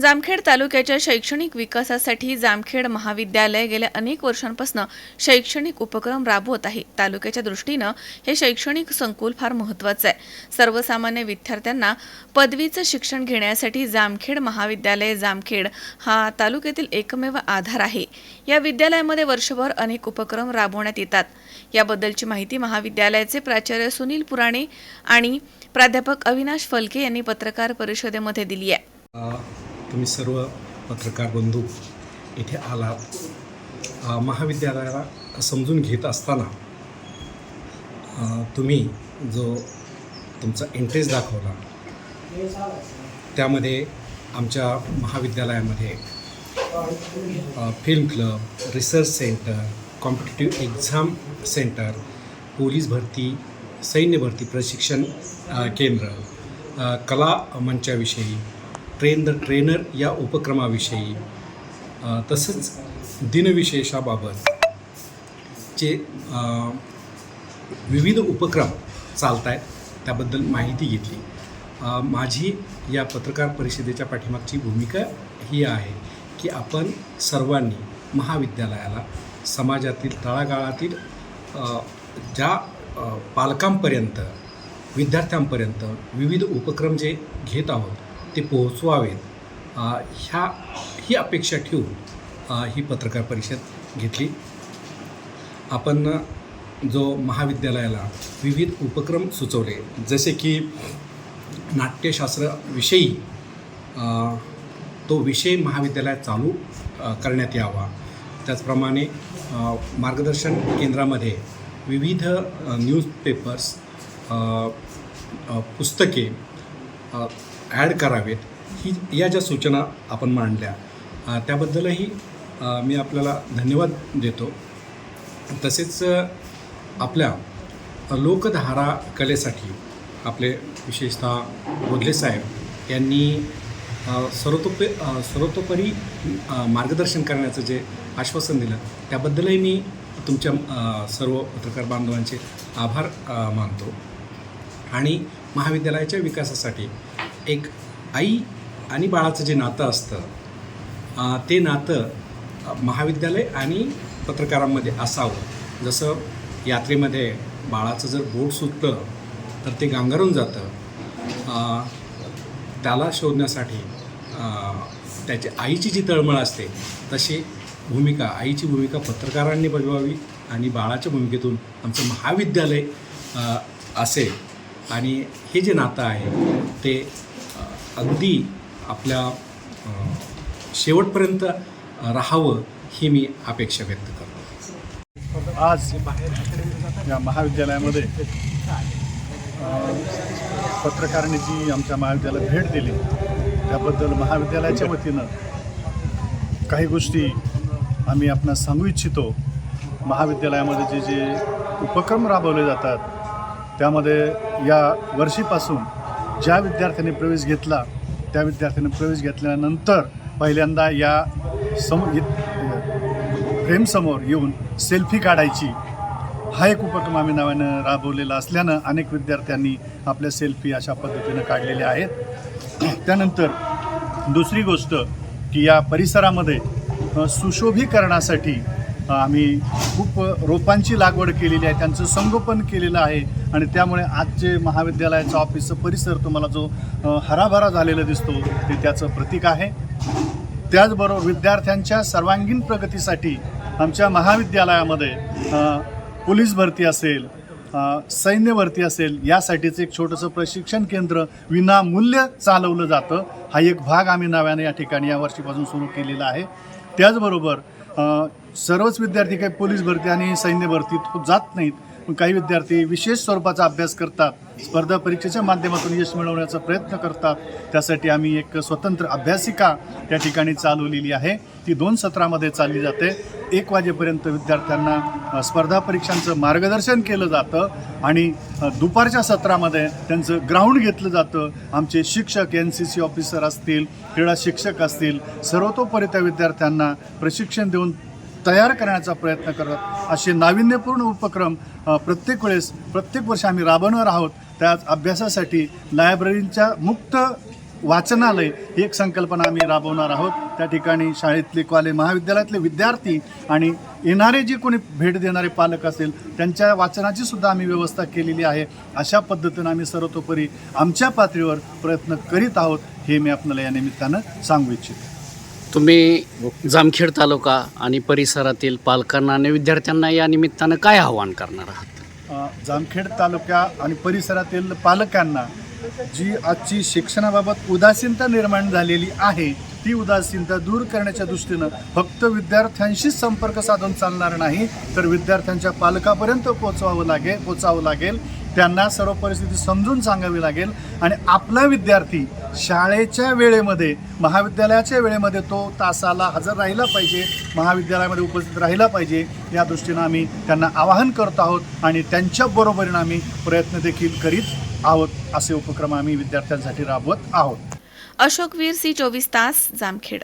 जामखेड तालुक्याच्या शैक्षणिक विकासासाठी जामखेड महाविद्यालय गेल्या अनेक वर्षांपासून शैक्षणिक उपक्रम राबवत आहे. तालुक्याच्या दृष्टीनं हे शैक्षणिक संकुल फार महत्त्वाचं आहे. सर्वसामान्य विद्यार्थ्यांना पदवीचं शिक्षण घेण्यासाठी जामखेड महाविद्यालय जामखेड हा तालुक्यातील एकमेव आधार आहे. या विद्यालयामध्ये वर्षभर अनेक उपक्रम राबवण्यात येतात. याबद्दलची माहिती महाविद्यालयाचे प्राचार्य सुनील पुराणे आणि प्राध्यापक अविनाश फलके यांनी पत्रकार परिषदेमध्ये दिली आहे. तुम्ही सर्व पत्रकार बंधू इथे आलात महाविद्यालयाला समजून घेत असताना तुम्ही जो तुमचा इंटरेस्ट दाखवला त्यामध्ये आमच्या महाविद्यालयामध्ये film club research centre competitive exam centre police भरती सैन्य भरती प्रशिक्षण केंद्र कला मंचाविषयी ट्रेन द ट्रेनर या उपक्रमाविषयी तसंच दिनविशेषाबाबत जे विविध उपक्रम चालत आहेत त्याबद्दल माहिती घेतली. माझी या पत्रकार परिषदेच्या पाठीमागची भूमिका ही आहे की आपण सर्वांनी महाविद्यालयाला समाजातील तळागाळातील ज्या पालकांपर्यंत विद्यार्थ्यांपर्यंत विविध उपक्रम जे घेत आहोत ते पोहोचवावेत. ह्या ही अपेक्षा ठेवून ही पत्रकार परिषद घेतली. आपण जो महाविद्यालयाला विविध उपक्रम सुचवले जसे की नाट्यशास्त्राविषयी तो विषय महाविद्यालयात चालू करण्यात यावा. त्याचप्रमाणे मार्गदर्शन केंद्रामध्ये विविध न्यूजपेपर्स पुस्तके ॲड करावेत ही या ज्या सूचना आपण मांडल्या त्याबद्दलही मी आपल्याला धन्यवाद देतो. तसेच आपल्या लोकधारा कलेसाठी आपले विशेषतः बोधले साहेब यांनी सर्वतोप सर्वतोपरी मार्गदर्शन करण्याचं जे आश्वासन दिलं त्याबद्दलही मी तुमच्या सर्व पत्रकार बांधवांचे आभार मानतो. आणि महाविद्यालयाच्या विकासासाठी एक आई आणि बाळाचं जे नातं असतं ते नातं महाविद्यालय आणि पत्रकारांमध्ये असावं. जसं यात्रेमध्ये बाळाचं जर बोट सुटलं तर ते गांगरून जातं. त्याला शोधण्यासाठी त्याची आईची जी तळमळ असते तशी भूमिका आईची भूमिका पत्रकारांनी बजवावी आणि बाळाच्या भूमिकेतून आमचं महाविद्यालय असेल. आणि हे जे नातं आहे ते अगदी आपल्या शेवटपर्यंत राहावं ही मी अपेक्षा व्यक्त करतो. आज या महाविद्यालयामध्ये पत्रकारांनी जी आमच्या महाविद्यालयात भेट दिली त्याबद्दल महाविद्यालयाच्या वतीनं काही गोष्टी आम्ही आपणास सांगू इच्छितो. महाविद्यालयामध्ये जे जे उपक्रम राबवले जातात त्यामध्ये या वर्षीपासून ज्या विद्यार्थ्यांनी प्रवेश घेतला त्या विद्यार्थ्यांनी प्रवेश घेतल्यानंतर पहिल्यांदा या सम फ्रेमसमोर येऊन सेल्फी काढायची. हा एक उपक्रम आम्ही नव्यानं राबवलेला असल्यानं अनेक विद्यार्थ्यांनी आपल्या सेल्फी अशा पद्धतीनं काढलेल्या आहेत. त्यानंतर दुसरी गोष्ट की या परिसरामध्ये सुशोभीकरणासाठी आम्ही खूप रोपांची लागवड केलेली आहे त्यांचं संगोपन केलेलं आहे. आणि त्यामुळे आजचे महाविद्यालयाचा ऑफिसचं परिसर तुम्हाला जो हराभरा झालेला दिसतो ते त्याचं प्रतीक आहे. त्याचबरोबर विद्यार्थ्यांच्या सर्वांगीण प्रगतीसाठी आमच्या महाविद्यालयामध्ये पोलीस भरती असेल सैन्य भरती असेल यासाठीचं एक छोटंसं प्रशिक्षण केंद्र विनामूल्य चालवलं जातं. हा एक भाग आम्ही नव्याने या ठिकाणी या वर्षीपासून सुरू केलेला आहे. त्याचबरोबर सर्वच विद्यार्थी काही पोलीस भरती आणि सैन्य भरतीत जात नाहीत. पण काही विद्यार्थी विशेष स्वरूपाचा अभ्यास करतात स्पर्धा परीक्षेच्या माध्यमातून यश मिळवण्याचा प्रयत्न करतात. त्यासाठी आम्ही एक स्वतंत्र अभ्यासिका त्या ठिकाणी चालवलेली आहे. ती दोन सत्रामध्ये चालली जाते. एक वाजेपर्यंत विद्यार्थ्यांना स्पर्धा परीक्षांचं मार्गदर्शन केलं जातं आणि दुपारच्या सत्रामध्ये त्यांचं ग्राउंड घेतलं जातं. आमचे शिक्षक एन सी सी ऑफिसर असतील क्रीडा शिक्षक असतील सर्वतोपरी त्या विद्यार्थ्यांना प्रशिक्षण देऊन तयार करण्याचा प्रयत्न करत असे नाविन्यपूर्ण उपक्रम प्रत्येक वेळेस प्रत्येक वर्ष आम्ही राबवणार आहोत. त्याच अभ्यासासाठी लायब्ररींच्या मुक्त वाचनालय ही एक संकल्पना आम्ही राबवणार आहोत. त्या ठिकाणी शाळेतले कॉलेज महाविद्यालयातले विद्यार्थी आणि येणारे जे कोणी भेट देणारे पालक असेल त्यांच्या वाचनाची सुद्धा आम्ही व्यवस्था केलेली आहे. अशा पद्धतीनं आम्ही सर्वतोपरी आमच्या पातळीवर प्रयत्न करीत आहोत हे मी आपल्याला या निमित्तानं सांगू इच्छितो. तुम्ही जामखेड तालुका आणि परिसरातील पालकांना आणि विद्यार्थ्यांना या निमित्तानं काय आवाहन करणार आहात? जामखेड तालुक्या आणि परिसरातील पालकांना जी आजची शिक्षणाबाबत उदासीनता निर्माण झालेली आहे ती उदासीनता दूर करण्याच्या दृष्टीनं फक्त विद्यार्थ्यांशीच संपर्क साधून चालणार नाही तर विद्यार्थ्यांच्या पालकापर्यंत पोचवावं लागेल पोचावं लागेल. त्यांना सर्व परिस्थिती समजून सांगावी लागेल. आणि आपला विद्यार्थी शाळेच्या वेळेमध्ये महाविद्यालयाच्या वेळेमध्ये तो तासाला हजर राहिला पाहिजे महाविद्यालयामध्ये उपस्थित राहिला पाहिजे या दृष्टीनं आम्ही त्यांना आवाहन करत आहोत आणि त्यांच्या बरोबरीनं आम्ही प्रयत्न देखील करीत आहोत असे उपक्रम आम्ही विद्यार्थ्यांसाठी राबवत आहोत. अशोक वीर सी चोवीस तास जामखेड.